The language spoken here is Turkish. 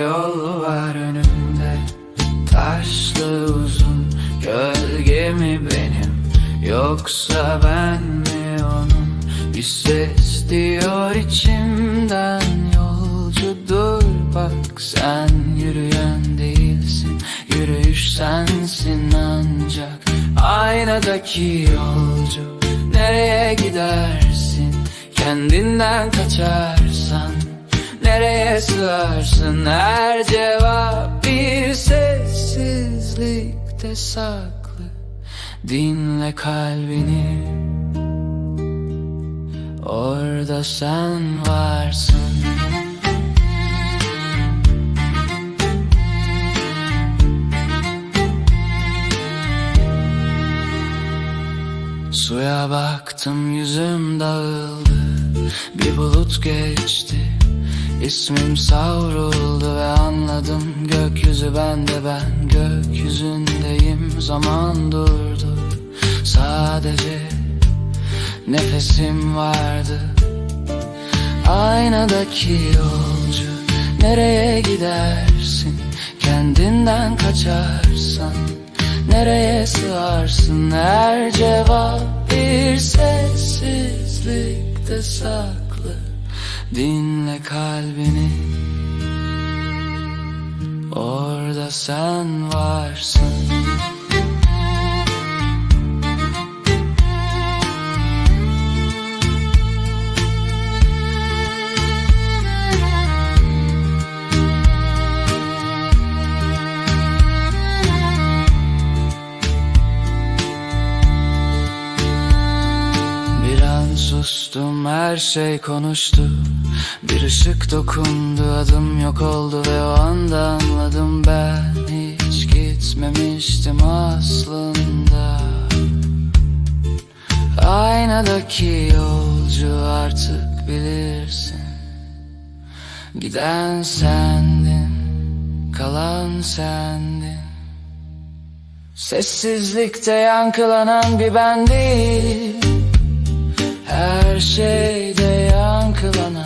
yol var önümde. Taşlı uzun gölgemi benim? Yoksa ben mi onun? Bir ses diyor içimden Yolcu dur bak. Sen yürüyen değilsin Yürüyüş sensin ancak. Aynadaki yolcu nereye gidersin? Kendinden kaçarsan Nereye sığarsın? Her cevap Bir sessizlikte saklı. Dinle kalbini. Orada sen varsın Suya baktım yüzüm dağıldı. Bir bulut geçti. İsmim savruldu ve anladım Gökyüzü bende ben gökyüzündeyim. Zaman durdu. Sadece Nefesim vardı. Aynadaki yolcu Nereye gidersin? Kendinden kaçarsan Nereye sığarsın? Her cevap Bir sessizlikte saklı. Dinle kalbini. Orada sen varsın sustum her şey konuştu. Bir ışık dokundu adım yok oldu ve o anda anladım ben. Hiç gitmemiştim aslında. Aynadaki yolcu artık bilirsin. Giden sendin, kalan sendin. Sessizlikte yankılanan bir ben değil Her şeyde yankılanan